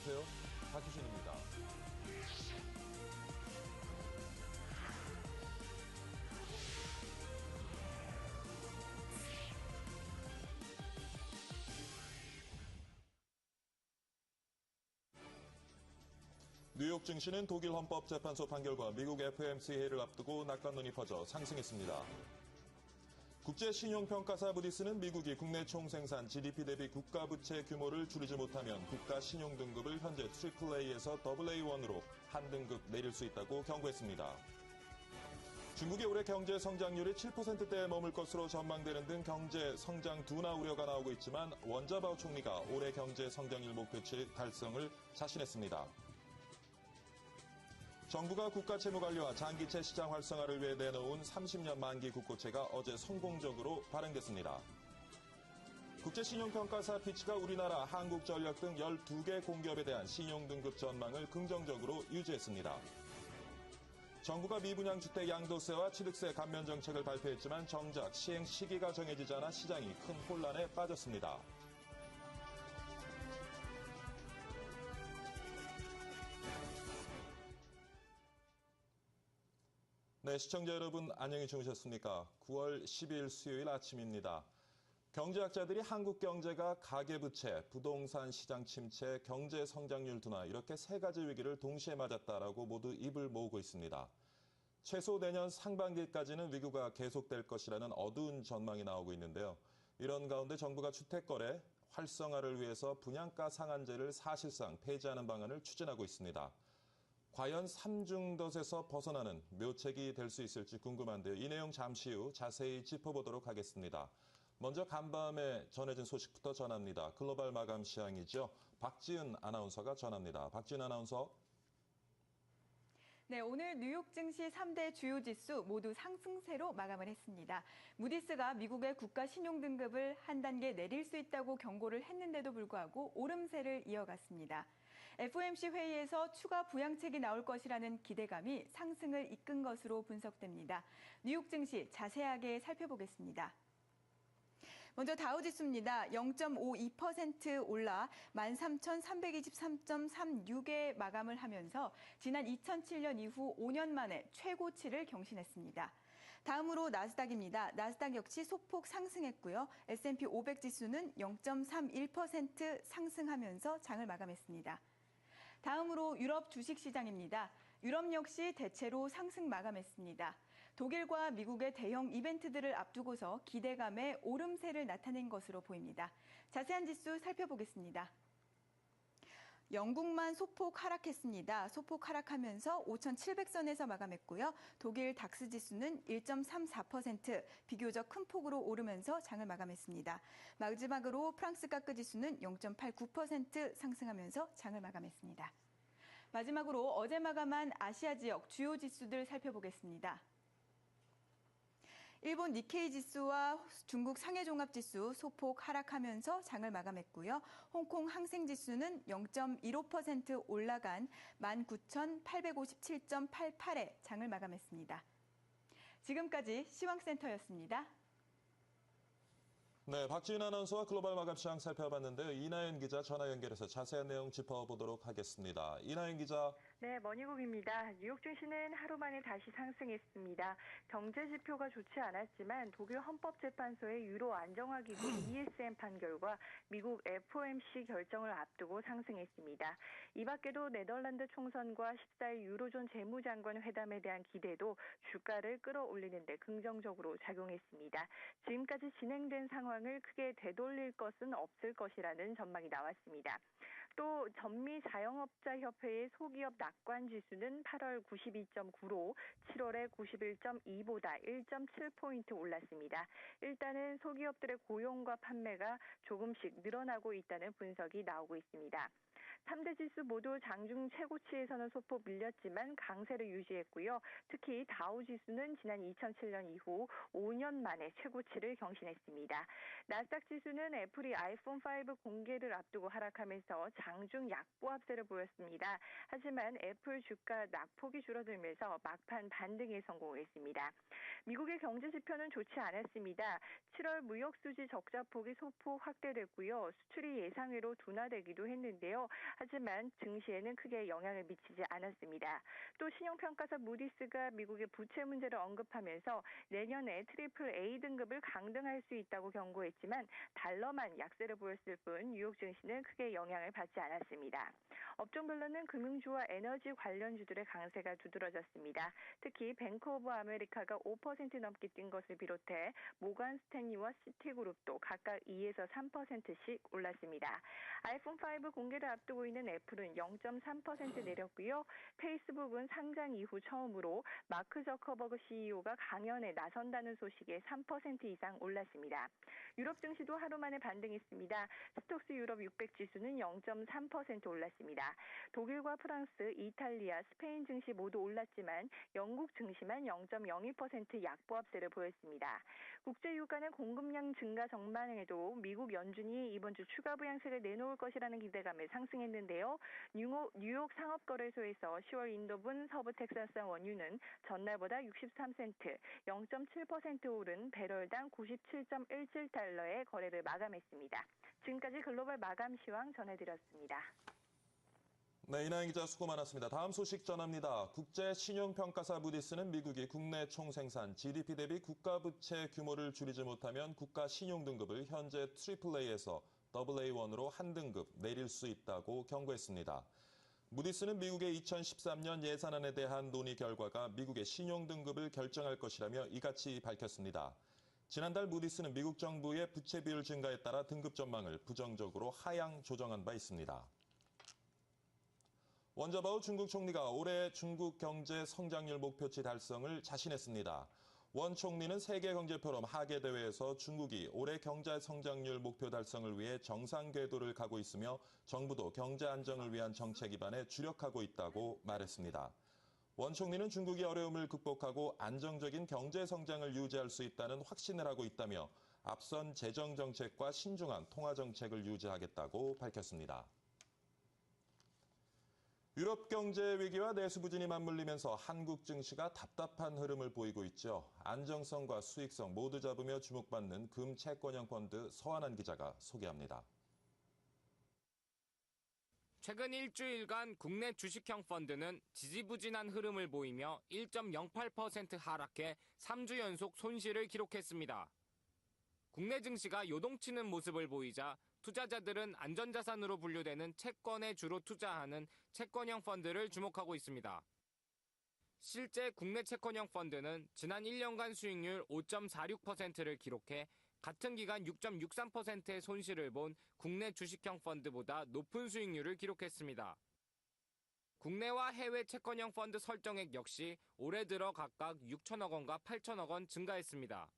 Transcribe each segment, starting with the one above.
여보세요? 박희준입니다. 뉴욕 증시는 독일 헌법재판소 판결과 미국 FOMC 회의를 앞두고 낙관론이 퍼져 상승했습니다. 국제신용평가사 무디스는 미국이 국내 총생산 GDP 대비 국가부채 규모를 줄이지 못하면 국가 신용등급을 현재 AAA에서 AA1으로 한 등급 내릴 수 있다고 경고했습니다. 중국의 올해 경제 성장률이 7%대에 머물 것으로 전망되는 등 경제 성장 둔화 우려가 나오고 있지만 원자바오 총리가 올해 경제 성장률 목표치 달성을 자신했습니다. 정부가 국가 채무 관리와 장기채 시장 활성화를 위해 내놓은 30년 만기 국고채가 어제 성공적으로 발행됐습니다. 국제신용평가사 피치가 우리나라, 한국전력 등 12개 공기업에 대한 신용등급 전망을 긍정적으로 유지했습니다. 정부가 미분양 주택 양도세와 취득세 감면 정책을 발표했지만 정작 시행 시기가 정해지지 않아 시장이 큰 혼란에 빠졌습니다. 네, 시청자 여러분 안녕히 주무셨습니까? 9월 10일 수요일 아침입니다. 경제학자들이 한국 경제가 가계부채, 부동산 시장 침체, 경제 성장률 둔화 이렇게 세 가지 위기를 동시에 맞았다라고 모두 입을 모으고 있습니다. 최소 내년 상반기까지는 위기가 계속될 것이라는 어두운 전망이 나오고 있는데요. 이런 가운데 정부가 주택거래 활성화를 위해서 분양가 상한제를 사실상 폐지하는 방안을 추진하고 있습니다. 과연 삼중덫에서 벗어나는 묘책이 될 수 있을지 궁금한데요. 이 내용 잠시 후 자세히 짚어보도록 하겠습니다. 먼저 간밤에 전해진 소식부터 전합니다. 글로벌 마감 시황이죠. 박지은 아나운서가 전합니다. 박지은 아나운서. 네, 오늘 뉴욕 증시 3대 주요 지수 모두 상승세로 마감을 했습니다. 무디스가 미국의 국가 신용 등급을 한 단계 내릴 수 있다고 경고를 했는데도 불구하고 오름세를 이어갔습니다. FOMC 회의에서 추가 부양책이 나올 것이라는 기대감이 상승을 이끈 것으로 분석됩니다. 뉴욕 증시 자세하게 살펴보겠습니다. 먼저 다우지수입니다. 0.52% 올라 13,323.36에 마감을 하면서 지난 2007년 이후 5년 만에 최고치를 경신했습니다. 다음으로 나스닥입니다. 나스닥 역시 소폭 상승했고요. S&P 500 지수는 0.31% 상승하면서 장을 마감했습니다. 다음으로 유럽 주식시장입니다. 유럽 역시 대체로 상승 마감했습니다. 독일과 미국의 대형 이벤트들을 앞두고서 기대감에 오름세를 나타낸 것으로 보입니다. 자세한 지수 살펴보겠습니다. 영국만 소폭 하락했습니다. 소폭 하락하면서 5,700선에서 마감했고요. 독일 닥스 지수는 1.34% 비교적 큰 폭으로 오르면서 장을 마감했습니다. 마지막으로 프랑스 가크 지수는 0.89% 상승하면서 장을 마감했습니다. 마지막으로 어제 마감한 아시아 지역 주요 지수들 살펴보겠습니다. 일본 니케이 지수와 중국 상해 종합 지수 소폭 하락하면서 장을 마감했고요. 홍콩 항생 지수는 0.15% 올라간 19,857.88에 장을 마감했습니다. 지금까지 시황센터였습니다. 네, 박지은 아나운서와 글로벌 마감 시황 살펴봤는데요. 이나연 기자 전화 연결해서 자세한 내용 짚어보도록 하겠습니다. 이나연 기자. 네, 머니국입니다. 뉴욕 증시는 하루 만에 다시 상승했습니다. 경제 지표가 좋지 않았지만 독일 헌법재판소의 유로 안정화기구 ESM 판결과 미국 FOMC 결정을 앞두고 상승했습니다. 이 밖에도 네덜란드 총선과 14일 유로존 재무장관 회담에 대한 기대도 주가를 끌어올리는 데 긍정적으로 작용했습니다. 지금까지 진행된 상황을 크게 되돌릴 것은 없을 것이라는 전망이 나왔습니다. 또 전미 자영업자 협회의 소기업 낙관 지수는 8월 92.9로 7월에 91.2보다 1.7포인트 올랐습니다. 일단은 소기업들의 고용과 판매가 조금씩 늘어나고 있다는 분석이 나오고 있습니다. 3대 지수 모두 장중 최고치에서는 소폭 밀렸지만 강세를 유지했고요. 특히 다우 지수는 지난 2007년 이후 5년 만에 최고치를 경신했습니다. 나스닥 지수는 애플이 아이폰 5 공개를 앞두고 하락하면서 장중 약보 합세를 보였습니다. 하지만 애플 주가 낙폭이 줄어들면서 막판 반등에 성공했습니다. 미국의 경제 지표는 좋지 않았습니다. 7월 무역 수지 적자 폭이 소폭 확대됐고요. 수출이 예상외로 둔화되기도 했는데요. 하지만 증시에는 크게 영향을 미치지 않았습니다. 또 신용평가사 무디스가 미국의 부채 문제를 언급하면서 내년에 트리플 A 등급을 강등할 수 있다고 경고했지만 달러만 약세를 보였을 뿐 뉴욕 증시는 크게 영향을 받지 않았습니다. 업종별로는 금융주와 에너지 관련주들의 강세가 두드러졌습니다. 특히 뱅크 오브 아메리카가 5% 넘게 뛴 것을 비롯해 모간 스탠리와 시티그룹도 각각 2에서 3%씩 올랐습니다. 아이폰 5 공개를 앞두고 있는 애플은 0.3% 내렸고요. 페이스북은 상장 이후 처음으로 마크 저커버그 CEO가 강연에 나선다는 소식에 3% 이상 올랐습니다. 유럽 증시도 하루 만에 반등했습니다. 스톡스 유럽 600 지수는 0.3% 올랐습니다. 독일과 프랑스, 이탈리아, 스페인 증시 모두 올랐지만 영국 증시만 0.02% 약보합세를 보였습니다. 국제 유가는 공급량 증가 전망에도 미국 연준이 이번 주 추가 부양책을 내놓을 것이라는 기대감에 상승했는데요. 뉴욕, 뉴욕 상업거래소에서 10월 인도분 서부 텍사스산 원유는 전날보다 63센트, 0.7% 오른 배럴당 97.17달러의 거래를 마감했습니다. 지금까지 글로벌 마감 시황 전해드렸습니다. 네, 이나영 기자 수고 많았습니다. 다음 소식 전합니다. 국제 신용평가사 무디스는 미국이 국내 총생산 GDP 대비 국가 부채 규모를 줄이지 못하면 국가 신용 등급을 현재 AAA에서 AA1으로 한 등급 내릴 수 있다고 경고했습니다. 무디스는 미국의 2013년 예산안에 대한 논의 결과가 미국의 신용 등급을 결정할 것이라며 이같이 밝혔습니다. 지난달 무디스는 미국 정부의 부채 비율 증가에 따라 등급 전망을 부정적으로 하향 조정한 바 있습니다. 원자바오 중국 총리가 올해 중국 경제 성장률 목표치 달성을 자신했습니다. 원 총리는 세계 경제 포럼 하계 대회에서 중국이 올해 경제 성장률 목표 달성을 위해 정상 궤도를 가고 있으며 정부도 경제 안정을 위한 정책 입안에 주력하고 있다고 말했습니다. 원 총리는 중국이 어려움을 극복하고 안정적인 경제 성장을 유지할 수 있다는 확신을 하고 있다며 앞선 재정 정책과 신중한 통화 정책을 유지하겠다고 밝혔습니다. 유럽 경제 위기와 내수 부진이 맞물리면서 한국 증시가 답답한 흐름을 보이고 있죠. 안정성과 수익성 모두 잡으며 주목받는 금 채권형 펀드 서한한 기자가 소개합니다. 최근 일주일간 국내 주식형 펀드는 지지부진한 흐름을 보이며 1.08% 하락해 3주 연속 손실을 기록했습니다. 국내 증시가 요동치는 모습을 보이자 투자자들은 안전자산으로 분류되는 채권에 주로 투자하는 채권형 펀드를 주목하고 있습니다. 실제 국내 채권형 펀드는 지난 1년간 수익률 5.46%를 기록해 같은 기간 6.63%의 손실을 본 국내 주식형 펀드보다 높은 수익률을 기록했습니다. 국내와 해외 채권형 펀드 설정액 역시 올해 들어 각각 6천억 원과 8천억 원 증가했습니다.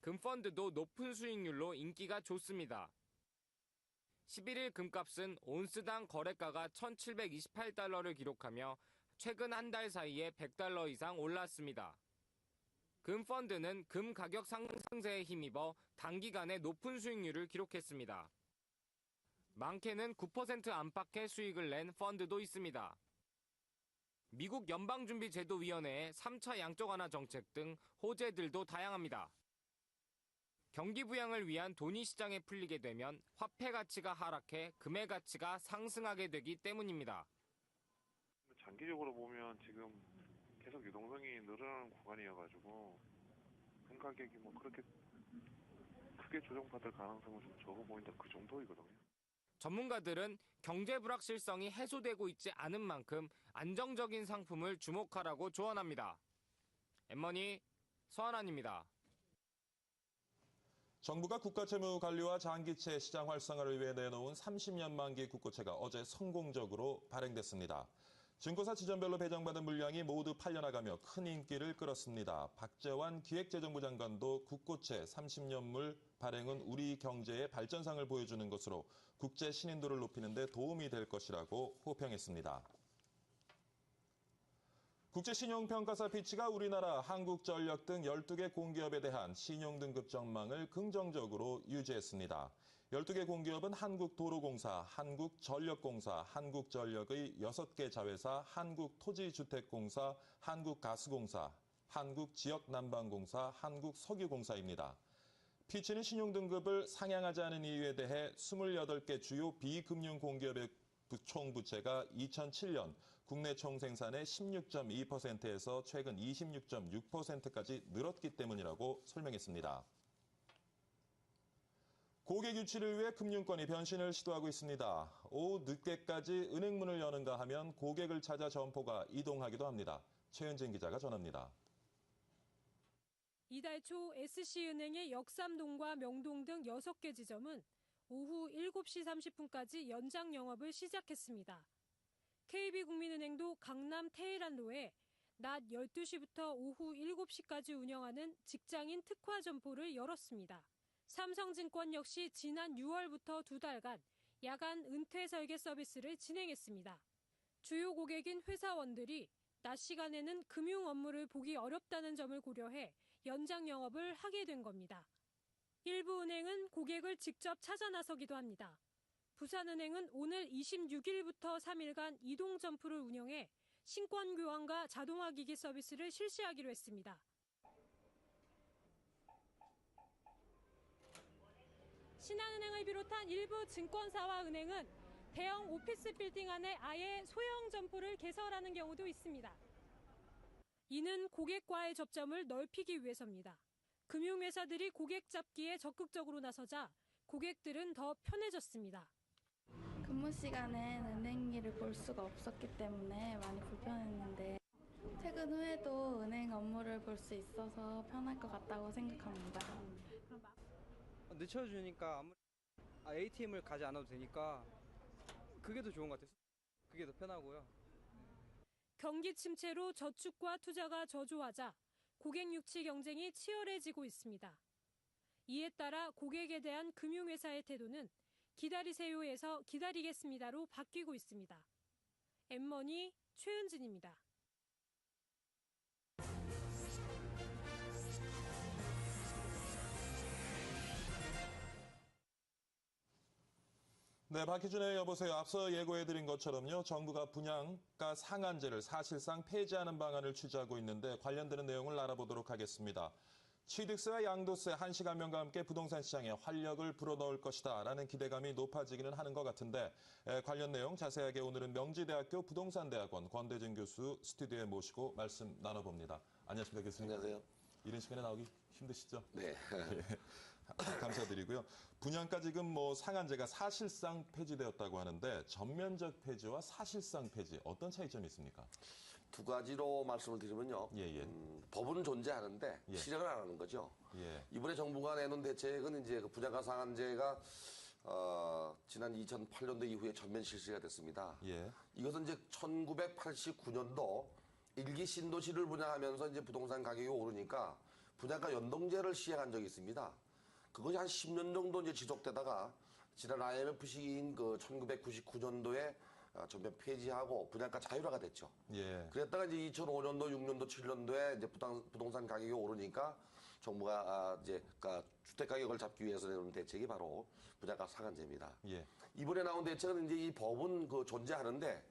금펀드도 높은 수익률로 인기가 좋습니다. 11일 금값은 온스당 거래가가 1,728달러를 기록하며 최근 한 달 사이에 100달러 이상 올랐습니다. 금펀드는 금 가격 상승세에 힘입어 단기간에 높은 수익률을 기록했습니다. 많게는 9% 안팎의 수익을 낸 펀드도 있습니다. 미국 연방준비제도위원회의 3차 양적 완화 정책 등 호재들도 다양합니다. 경기 부양을 위한 돈이 시장에 풀리게 되면 화폐 가치가 하락해 금의 가치가 상승하게 되기 때문입니다. 장기적으로 보면 지금 계속 유동성이 늘어나는 구간이어가지고 금 가격이 뭐 그렇게 크게 조정받을 가능성은 좀 적어 보인다 그 정도이거든요. 전문가들은 경제 불확실성이 해소되고 있지 않은 만큼 안정적인 상품을 주목하라고 조언합니다. 엠머니 서한환입니다. 정부가 국가채무 관리와 장기채 시장 활성화를 위해 내놓은 30년 만기 국고채가 어제 성공적으로 발행됐습니다. 증권사 지점별로 배정받은 물량이 모두 팔려나가며 큰 인기를 끌었습니다. 박재환 기획재정부 장관도 국고채 30년물 발행은 우리 경제의 발전상을 보여주는 것으로 국제 신인도를 높이는 데 도움이 될 것이라고 호평했습니다. 국제신용평가사 피치가 우리나라 한국전력 등 12개 공기업에 대한 신용등급 전망을 긍정적으로 유지했습니다. 12개 공기업은 한국도로공사, 한국전력공사, 한국전력의 6개 자회사, 한국토지주택공사, 한국가스공사, 한국지역난방공사, 한국석유공사입니다. 피치는 신용등급을 상향하지 않은 이유에 대해 28개 주요 비금융 공기업의 부- 총부채가 2007년 국내 총 생산의 16.2%에서 최근 26.6%까지 늘었기 때문이라고 설명했습니다. 고객 유치를 위해 금융권이 변신을 시도하고 있습니다. 오후 늦게까지 은행문을 여는가 하면 고객을 찾아 점포가 이동하기도 합니다. 최현진 기자가 전합니다. 이달 초 SC은행의 역삼동과 명동 등 6개 지점은 오후 7시 30분까지 연장 영업을 시작했습니다. KB국민은행도 강남 테헤란로에 낮 12시부터 오후 7시까지 운영하는 직장인 특화 점포를 열었습니다. 삼성증권 역시 지난 6월부터 두 달간 야간 은퇴 설계 서비스를 진행했습니다. 주요 고객인 회사원들이 낮 시간에는 금융 업무를 보기 어렵다는 점을 고려해 연장 영업을 하게 된 겁니다. 일부 은행은 고객을 직접 찾아 나서기도 합니다. 부산은행은 오늘 26일부터 3일간 이동 점포를 운영해 신권 교환과 자동화 기기 서비스를 실시하기로 했습니다. 신한은행을 비롯한 일부 증권사와 은행은 대형 오피스 빌딩 안에 아예 소형 점포를 개설하는 경우도 있습니다. 이는 고객과의 접점을 넓히기 위해서입니다. 금융회사들이 고객 잡기에 적극적으로 나서자 고객들은 더 편해졌습니다. 근무 시간엔 은행 일을 볼 수가 없었기 때문에 많이 불편했는데 퇴근 후에도 은행 업무를 볼 수 있어서 편할 것 같다고 생각합니다. 늦춰주니까 아무 아, ATM을 가지 않아도 되니까 그게 더 좋은 것 같아요. 그게 더 편하고요. 경기 침체로 저축과 투자가 저조하자 고객 유치 경쟁이 치열해지고 있습니다. 이에 따라 고객에 대한 금융회사의 태도는 기다리세요에서 기다리겠습니다로 바뀌고 있습니다. 엠머니 최은진입니다. 네, 박희준의 여보세요. 앞서 예고해드린 것처럼요. 정부가 분양가 상한제를 사실상 폐지하는 방안을 취재하고 있는데 관련되는 내용을 알아보도록 하겠습니다. 취득세와 양도세, 한시간면과 함께 부동산 시장에 활력을 불어넣을 것이다 라는 기대감이 높아지기는 하는 것 같은데 에, 관련 내용 자세하게 오늘은 명지대학교 부동산대학원 권대진 교수 스튜디오에 모시고 말씀 나눠봅니다. 안녕하십니까 교수님. 안녕하세요. 이런 시간에 나오기 힘드시죠? 네. 감사드리고요. 분양가 지금 뭐 상한제가 사실상 폐지되었다고 하는데 전면적 폐지와 사실상 폐지 어떤 차이점이 있습니까? 두 가지로 말씀을 드리면요. 예, 예. 음, 법은 존재하는데 예. 실행을 안 하는 거죠. 예. 이번에 정부가 내놓은 대책은 이제 그 분양가 상한제가 어, 지난 2008년도 이후에 전면 실시가 됐습니다. 예. 이것은 이제 1989년도 일기 신도시를 분양하면서 이제 부동산 가격이 오르니까 분양가 연동제를 시행한 적이 있습니다. 그것이 한 10년 정도 이제 지속되다가 지난 IMF 시기인 그 1999년도에 어, 전면 폐지하고 분양가 자율화가 됐죠. 예. 그랬다가 이제 2005년도, 6년도, 7년도에 이제 부당, 부동산 가격이 오르니까 정부가 아, 이제 그러니까 주택 가격을 잡기 위해서 내놓은 대책이 바로 분양가 상한제입니다. 예. 이번에 나온 대책은 이제 이 법은 그 존재하는데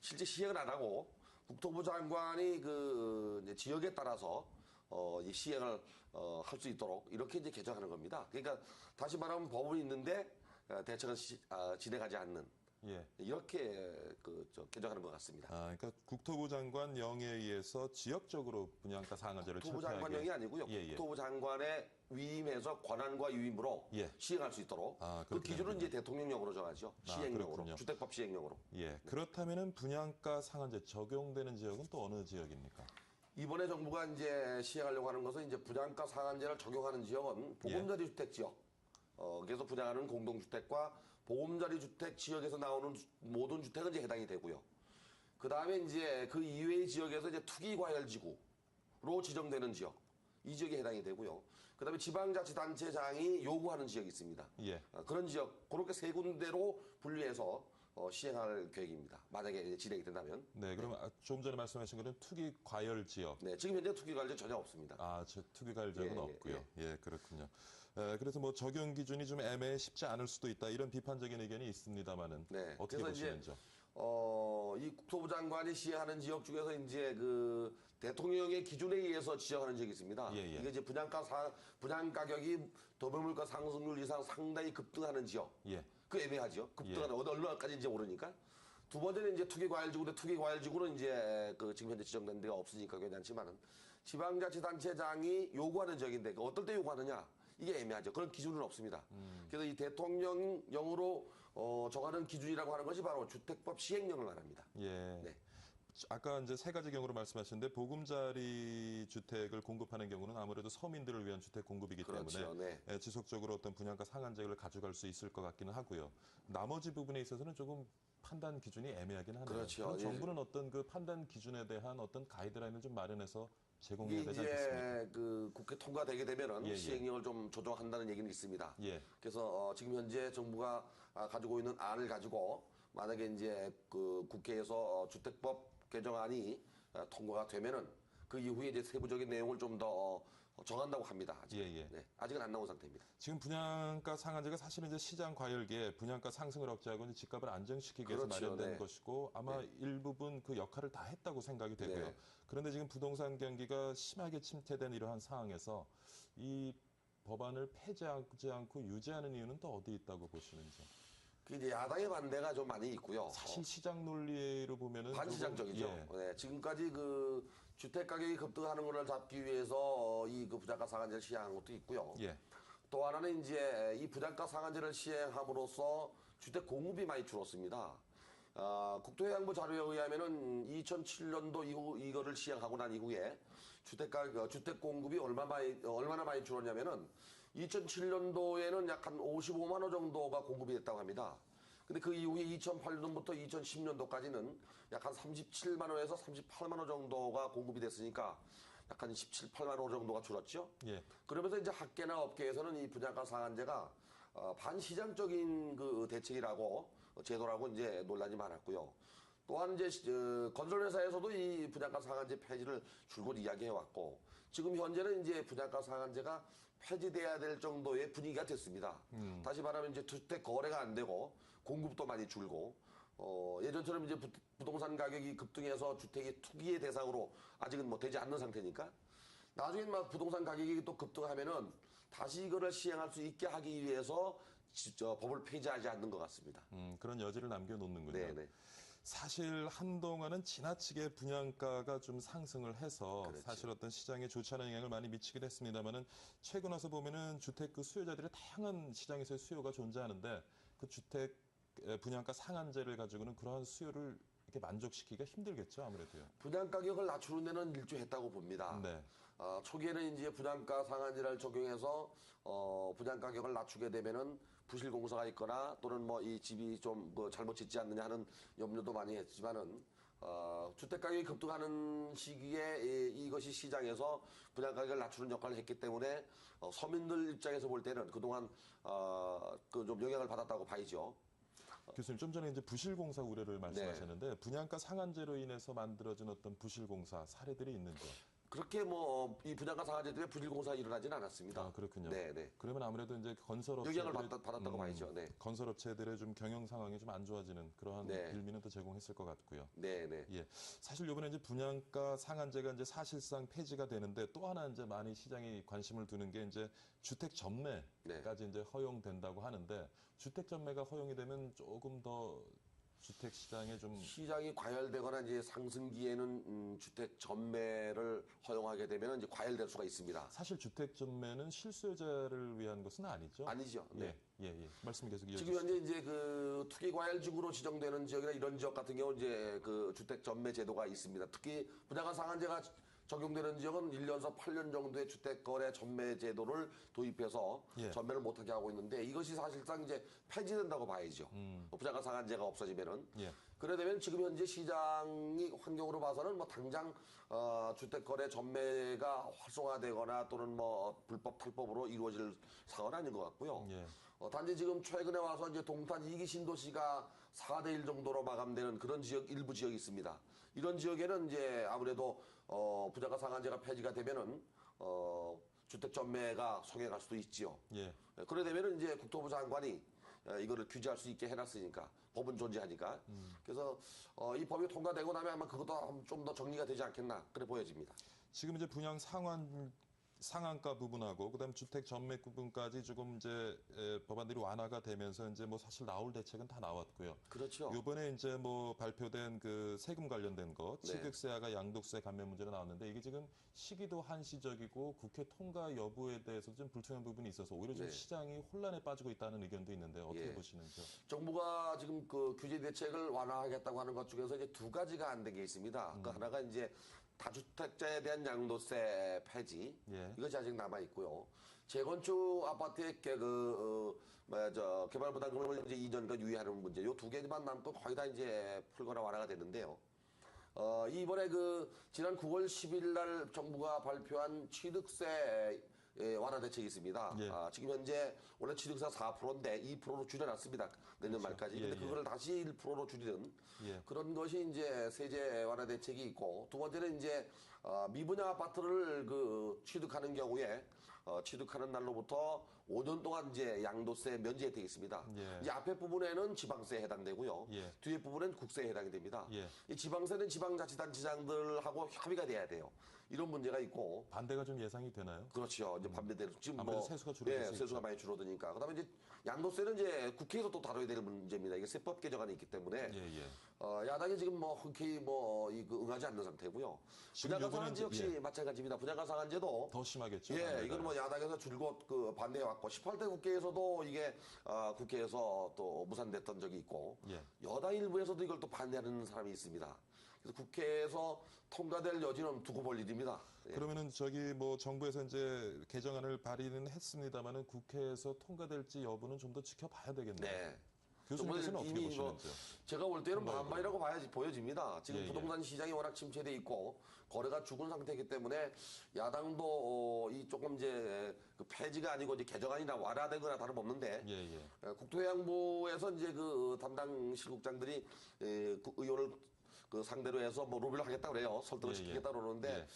실제 시행을 안 하고 국토부 장관이 그 지역에 따라서 어, 이 시행을 어, 할 수 있도록 이렇게 이제 개정하는 겁니다. 그러니까 다시 말하면 법은 있는데 어, 대책은 시- 아, 진행하지 않는 예. 이렇게 그, 저, 개정하는 것 같습니다. 아, 그러니까 국토부 장관 영에 의해서 지역적으로 분양가 상한제를 국토부 철폐하게. 장관령이 아니고요. 예, 예. 국토부 장관의 위임에서 권한과 유임으로 예. 시행할 수 있도록 아, 그 기준은. 이제 대통령령으로 정하죠. 아, 시행령으로 그렇군요. 주택법 시행령으로. 예. 그렇다면은 분양가 상한제 적용되는 지역은 또 어느 지역입니까? 이번에 정부가 이제 시행하려고 하는 것은 이제 분양가 상한제를 적용하는 지역은 예. 보금자리 주택 지역. 어, 그래서 분양하는 공동주택과 보금자리 주택 지역에서 나오는 주- 모든 주택은 이제 해당이 되고요. 그 다음에 이제 그 이외의 지역에서 이제 투기 과열 지구로 지정되는 지역. 이 지역에 해당이 되고요. 그 다음에 지방자치단체장이 요구하는 지역이 있습니다. 예. 어, 그런 지역, 그렇게 세 군데로 분류해서 어, 시행할 계획입니다. 만약에 진행이 된다면. 네, 그럼 아, 좀 전에 말씀하신 거는 투기 과열 지역. 네, 지금 현재 투기관리 전혀 없습니다. 아, 저 투기 과열 지역은 예, 예, 없고요. 예, 그렇군요. 에, 그래서 뭐 적용 기준이 좀 애매해 쉽지 않을 수도 있다 이런 비판적인 의견이 있습니다만은 네, 어떻게 보시는지요? 어, 이 국토부 장관이 시행하는 지역 중에서 이제 그 대통령의 기준에 의해서 지정하는 지역이 있습니다. 예, 예. 이게 이제 분양가 사, 분양 가격이 도매물가 상승률 이상 상당히 급등하는 지역. 예. 그 애매하죠. 급등하는 예. 어느 얼마까지 이제 오르니까. 두 번째는 이제 투기과열지구인데 투기과열지구는 이제 그 지금 현재 지정된 데가 없으니까 괜찮지만은 지방자치단체장이 요구하는 지역인데 그 어떨 때 요구하느냐 이게 애매하죠. 그런 기준은 없습니다. 음. 그래서 이 대통령령으로 어, 정하는 기준이라고 하는 것이 바로 주택법 시행령을 말합니다. 예. 네. 아까 이제 세 가지 경우로 말씀하셨는데 보금자리 주택을 공급하는 경우는 아무래도 서민들을 위한 주택 공급이기 그렇죠. 때문에 네. 예, 지속적으로 어떤 분양가 상한제를 가져갈 수 있을 것 같기는 하고요. 나머지 부분에 있어서는 조금 판단 기준이 애매하긴 하네요. 그렇죠. 예. 정부는 어떤 그 판단 기준에 대한 어떤 가이드라인을 좀 마련해서 제공해야 되지 않겠습니까? 그 국회 통과되게 되면은 예, 예. 시행령을 좀 조정한다는 얘기는 있습니다. 예. 그래서 어, 지금 현재 정부가 아, 가지고 있는 안을 가지고 만약에 이제 그 국회에서 어, 주택법 개정안이 어, 통과가 되면은 그 이후에 이제 세부적인 내용을 좀더 어, 정한다고 합니다. 아직. 예, 예. 네, 아직은 안 나온 상태입니다. 지금 분양가 상한제가 사실은 이제 시장 과열기에 분양가 상승을 억제하고 이제 집값을 안정시키기 위해서 그렇죠. 마련된 네. 것이고 아마 일부분 그 역할을 다 했다고 생각이 되고요. 네. 그런데 지금 부동산 경기가 심하게 침체된 이러한 상황에서 이 법안을 폐지하지 않고 유지하는 이유는 또 어디 있다고 보시는지. 그 이제 야당의 반대가 좀 많이 있고요. 사실 시장 논리로 보면은 반시장적이죠. 예. 네, 지금까지 그 주택 가격이 급등하는 것을 잡기 위해서 이 그 부장가 상한제를 시행한 것도 있고요. 예. 또 하나는 이제 이 부장가 상한제를 시행함으로써 주택 공급이 많이 줄었습니다. 아, 국토해양부 자료에 의하면은 2007년도 이후 이거를 시행하고 난 이후에 주택가 어, 주택 공급이 얼마 많이 어, 얼마나 많이 줄었냐면은 2007년도에는 약 한 55만 호 정도가 공급이 됐다고 합니다. 근데 그 이후에 2008년부터 2010년도까지는 약 한 37만 호에서 38만 호 정도가 공급이 됐으니까 약 한 17, 8만 호 정도가 줄었죠. 예. 그러면서 이제 학계나 업계에서는 이 분양가 상한제가 어, 반시장적인 그 대책이라고 어, 제도라고 이제 논란이 많았고요. 또한 이제 시- 어, 건설회사에서도 이 분양가 상한제 폐지를 줄곧 이야기해 왔고 지금 현재는 이제 분양가 상한제가 폐지돼야 될 정도의 분위기가 됐습니다. 다시 말하면 이제 주택 거래가 안 되고 공급도 많이 줄고 어, 예전처럼 이제 부, 부동산 가격이 급등해서 주택이 투기의 대상으로 아직은 뭐 되지 않는 상태니까 나중에 막 부동산 가격이 또 급등하면은 다시 이거를 시행할 수 있게 하기 위해서 법을 폐지하지 않는 것 같습니다. 음, 그런 여지를 남겨놓는군요. 네네. 사실 한동안은 지나치게 분양가가 좀 상승을 해서 그렇죠. 사실 어떤 시장에 좋지 않은 영향을 많이 미치긴 했습니다만은 최근 와서 보면은 주택 그 수요자들의 다양한 시장에서의 수요가 존재하는데 그 주택 에, 분양가 상한제를 가지고는 그러한 수요를 이렇게 만족시키기가 힘들겠죠 아무래도요. 분양 가격을 낮추는 데는 일조했다고 봅니다. 네. 어, 초기에는 이제 분양가 상한제를 적용해서 어, 분양 가격을 낮추게 되면은 부실 공사가 있거나 또는 뭐 이 집이 좀 뭐 잘못 짓지 않느냐 하는 염려도 많이 했지만은 어, 주택 가격이 급등하는 시기에 이, 이것이 시장에서 분양 가격을 낮추는 역할을 했기 때문에 어, 서민들 입장에서 볼 때는 그동안 어, 그 좀 영향을 받았다고 봐야죠. 교수님 좀 전에 이제 부실공사 네. 우려를 말씀하셨는데 분양가 상한제로 인해서 만들어진 어떤 부실공사 사례들이 있는지. 그렇게 뭐 이 분양가 상한제 때문에 부실 공사 일어나지는 않았습니다. 아 그렇군요. 네, 네. 그러면 아무래도 이제 건설업체 영향을 받, 받았다고 봐야죠. 네. 건설업체들의 좀 경영 상황이 좀 안 좋아지는 그러한 네. 빌미는 또 제공했을 것 같고요. 네, 네. 예. 사실 이번에 이제 분양가 상한제가 이제 사실상 폐지가 되는데 또 하나 이제 많이 시장이 관심을 두는 게 이제 주택 전매까지 네. 이제 허용된다고 하는데 주택 전매가 허용이 되면 조금 더 주택 시장에 좀 시장이 과열되거나 이제 상승기에는 음, 주택 전매를 허용하게 되면 이제 과열될 수가 있습니다. 사실 주택 전매는 실수요자를 위한 것은 아니죠. 아니죠. 네. 예, 예, 예. 말씀 계속 이어주시죠. 지금 현재 이제 그 투기 과열지구로 지정되는 지역이나 이런 지역 같은 경우 이제 그 주택 전매 제도가 있습니다. 특히 분양가 상한제가 적용되는 지역은 1년에서 8년 정도의 주택 거래 전매 제도를 도입해서 예. 전매를 못하게 하고 있는데 이것이 사실상 이제 폐지된다고 봐야죠. 음. 분양가 상한제가 없어지면은 예. 그래 되면 지금 현재 시장이 환경으로 봐서는 뭐 당장 어, 주택 거래 전매가 활성화되거나 또는 뭐 불법 탈법으로 이루어질 사건은 아닌 것 같고요. 예. 어, 단지 지금 최근에 와서 이제 동탄 이기 신도시가 4대 1 정도로 마감되는 그런 지역 일부 지역이 있습니다. 이런 지역에는 이제 아무래도 어, 부자가 상한제가 폐지가 되면은 어, 주택 전매가 성행할 수도 있지요. 예. 그래 되면은 이제 국토부 장관이 어, 이거를 규제할 수 있게 해놨으니까 법은 존재하니까 음. 그래서 어, 이 법이 통과되고 나면 아마 그것도 좀 더 정리가 되지 않겠나 그래 보여집니다. 지금 이제 분양 상한 상한가 부분하고 그다음 주택 전매 부분까지 조금 이제 에, 법안들이 완화가 되면서 이제 뭐 사실 나올 대책은 다 나왔고요. 그렇죠. 이번에 이제 뭐 발표된 그 세금 관련된 거 네. 취득세와 양도세 감면 문제가 나왔는데 이게 지금 시기도 한시적이고 국회 통과 여부에 대해서 좀 불투명한 부분이 있어서 오히려 좀 네. 시장이 혼란에 빠지고 있다는 의견도 있는데 어떻게 예. 보시는지요? 정부가 지금 그 규제 대책을 완화하겠다고 하는 것 중에서 이제 두 가지가 안 된 게 있습니다. 그 하나가 이제 다주택자에 대한 양도세 폐지 예. 이것이 아직 남아 있고요. 재건축 아파트의 개- 그 어, 뭐야 저 개발 부담금을 이제 이전과 유예하는 문제 요 두 개만 남고 거의 다 이제 풀거나 완화가 됐는데요. 어, 이번에 그 지난 9월 10일 날 정부가 발표한 취득세 예, 완화 대책이 있습니다. 예. 아, 지금 현재 원래 취득세 4%인데 2%로 줄여놨습니다. 내년 말까지. 예, 근데 예. 그걸 다시 1%로 줄이는 예. 그런 것이 이제 세제 완화 대책이 있고 두 번째는 이제 어, 미분양 아파트를 그 취득하는 경우에 어, 취득하는 날로부터 5년 동안 이제 양도세 면제 혜택이 있습니다. 예. 이제 앞에 부분에는 지방세에 해당되고요. 예. 뒤에 부분은 국세에 해당이 됩니다. 예. 이 지방세는 지방자치단체장들하고 협의가 돼야 돼요. 이런 문제가 있고 반대가 좀 예상이 되나요? 그렇죠. 이제 반대대로 지금 음. 아무래도 뭐 세수가 줄어들 예, 수 세수가 있죠. 많이 줄어드니까. 그다음에 이제 양도세는 이제 국회에서 또 다뤄야 될 문제입니다. 이게 세법 개정안이 있기 때문에 예, 예. 어, 야당이 지금 뭐 흔쾌히 뭐 이거 응하지 않는 상태고요. 지금 요거는 상한제 역시 예. 마찬가지입니다. 분야가 상한제도 더 심하겠죠. 예. 이거는 뭐 야당에서 줄곧 그 반대해 왔고 18대 국회에서도 이게 아, 국회에서 또 무산됐던 적이 있고 예. 여당 일부에서도 이걸 또 반대하는 사람이 있습니다. 그래서 국회에서 통과될 여지는 두고 볼 일입니다. 예. 그러면은 저기 뭐 정부에서 이제 개정안을 발의는 했습니다만은 국회에서 통과될지 여부는 좀 더 지켜봐야 되겠네요. 네. 교수님께서는 어떻게 뭐 보시는지요? 제가 볼 때는 반반이라고 봐야지 보여집니다. 지금 예, 예. 부동산 시장이 워낙 침체돼 있고 거래가 죽은 상태이기 때문에 야당도 어, 이 조금 이제 그 폐지가 아니고 이제 개정안이나 완화되거나 다름없는데 예, 예. 어, 국토해양부에서 이제 그 담당 실국장들이 에, 그 의원을 그 상대로 해서 뭐 로비를 하겠다 그래요. 설득을 예, 예. 시키겠다 그러는데 예.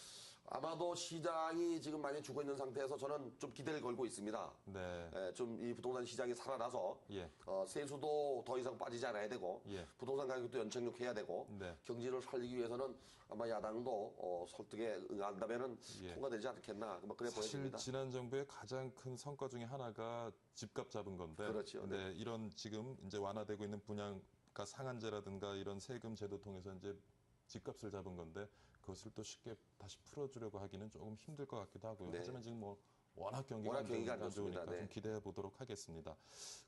아마도 시장이 지금 많이 죽어 있는 상태에서 저는 좀 기대를 걸고 있습니다. 네. 좀 이 부동산 시장이 살아나서 예. 어, 세수도 더 이상 빠지지 않아야 되고 예. 부동산 가격도 연착륙해야 되고 네. 경제를 살리기 위해서는 아마 야당도 어, 설득에 응한다면은 예. 통과되지 않겠나 뭐 그래 사실 보여집니다. 지난 정부의 가장 큰 성과 중에 하나가 집값 잡은 건데. 그렇죠. 네, 이런 지금 이제 완화되고 있는 분양 가 상한제라든가 이런 세금 제도 통해서 이제 집값을 잡은 건데 그것을 또 쉽게 다시 풀어주려고 하기는 조금 힘들 것 같기도 하고요. 네. 하지만 지금 뭐 워낙 경기가 워낙 안 경기가 안 좋으니까, 좋습니다. 좀 네. 기대해 보도록 하겠습니다.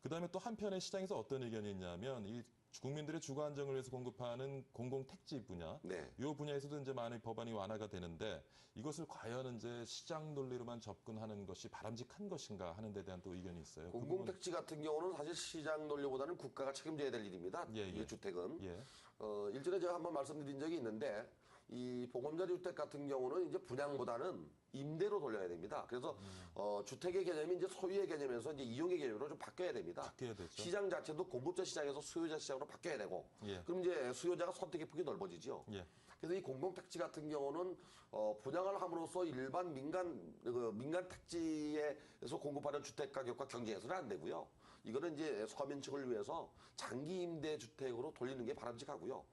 그다음에 또 한편에 시장에서 어떤 의견이 있냐면 이 국민들의 주거 안정을 위해서 공급하는 공공 택지 분야 네. 이 분야에서도 이제 많이 법안이 완화가 되는데 이것을 과연 이제 시장 논리로만 접근하는 것이 바람직한 것인가 하는 데 대한 또 의견이 있어요. 그 부분- 공공 택지 같은 경우는 사실 시장 논리보다는 국가가 책임져야 될 일입니다. 예, 예. 이 주택은 예. 어, 일전에 제가 한번 말씀드린 적이 있는데 이 보금자리 주택 같은 경우는 이제 분양보다는 임대로 돌려야 됩니다. 그래서 음. 어, 주택의 개념이 이제 소유의 개념에서 이제 이용의 개념으로 좀 바뀌어야 됩니다. 바뀌어야 되죠. 시장 자체도 공급자 시장에서 수요자 시장으로 바뀌어야 되고 예. 그럼 이제 수요자가 선택의 폭이 넓어지죠. 예. 그래서 이 공공 택지 같은 경우는 어, 분양을 함으로써 일반 민간 그 민간 택지에서 공급하는 주택 가격과 경쟁해서는 안 되고요. 이거는 이제 서민층을 위해서 장기 임대 주택으로 돌리는 게 바람직하고요.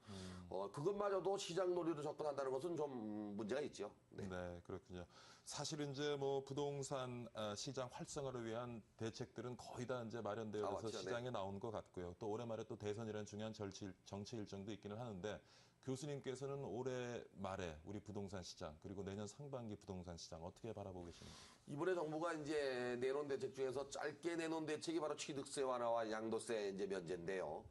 어, 그것마저도 시장 논리로 접근한다는 것은 좀 문제가 있죠. 네. 네. 그렇군요. 사실은 이제 뭐 부동산 아, 시장 활성화를 위한 대책들은 거의 다 이제 마련되어 아, 서 맞죠. 네. 시장에 나온 것 같고요. 또 올해 말에 또 대선이라는 중요한 정치, 정치 일정도 있기는 하는데 교수님께서는 올해 말에 우리 부동산 시장 그리고 내년 상반기 부동산 시장 어떻게 바라보고 계십니까? 이번에 정부가 이제 내놓은 대책 중에서 짧게 내놓은 대책이 바로 취득세 완화와 양도세 이제 면제인데요.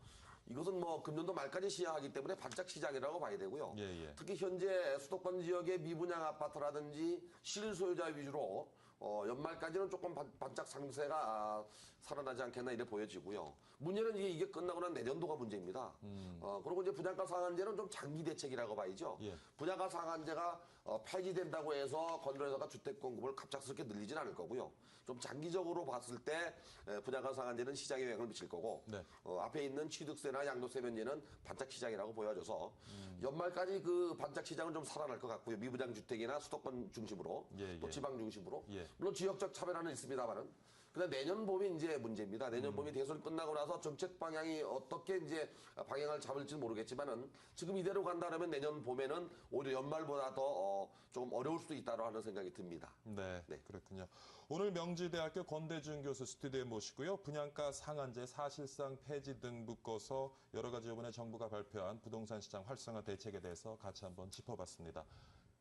이것은 뭐 금년도 말까지 시행하기 때문에 반짝 시장이라고 봐야 되고요. 예, 예. 특히 현재 수도권 지역의 미분양 아파트라든지 실소유자 위주로 어, 연말까지는 조금 반, 반짝 상세가 아, 살아나지 않겠나 이래 보여지고요. 문제는 이게, 이게 끝나고 난 내년도가 문제입니다. 어, 그리고 이제 분양가 상한제는 좀 장기 대책이라고 봐야죠. 예. 분양가 상한제가 어, 폐지된다고 해서 건설회사가 주택 공급을 갑작스럽게 늘리진 않을 거고요. 좀 장기적으로 봤을 때 에, 분양가 상한제는 시장에 영향을 미칠 거고 네. 어, 앞에 있는 취득세나 양도세 면제는 반짝 시장이라고 보여져서 음. 연말까지 그 반짝 시장은 좀 살아날 것 같고요. 미분양 주택이나 수도권 중심으로 예, 또 예. 지방 중심으로 예. 물론 지역적 차별화는 있습니다만은 근데 내년 봄이 이제 문제입니다. 내년 봄이 대선 끝나고 나서 정책 방향이 어떻게 이제 방향을 잡을지는 모르겠지만은 지금 이대로 간다면 내년 봄에는 오히려 연말보다 더 어, 조금 어려울 수도 있다고 하는 생각이 듭니다. 네, 네. 그렇군요. 오늘 명지대학교 권대중 교수 스튜디오에 모시고요. 분양가 상한제 사실상 폐지 등 묶어서 여러 가지 이번에 정부가 발표한 부동산 시장 활성화 대책에 대해서 같이 한번 짚어봤습니다.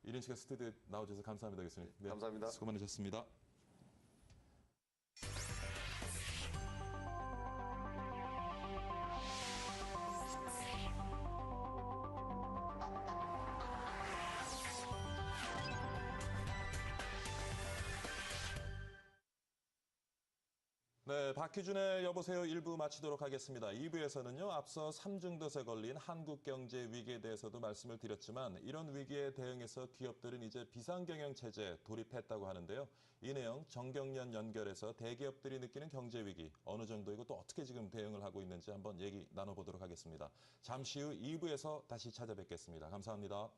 이린 씨가 스튜디오에 나와주셔서 감사합니다, 교수님. 네, 감사합니다. 수고 많으셨습니다. 네, 박희준의 여보세요 일부 마치도록 하겠습니다. 2부에서는요, 앞서 삼중덫에 걸린 한국 경제 위기에 대해서도 말씀을 드렸지만, 이런 위기에 대응해서 기업들은 이제 비상경영 체제에 돌입했다고 하는데요. 이 내용 정경련 연결해서 대기업들이 느끼는 경제 위기 어느 정도이고 또 어떻게 지금 대응을 하고 있는지 한번 얘기 나눠보도록 하겠습니다. 잠시 후 2부에서 다시 찾아뵙겠습니다. 감사합니다.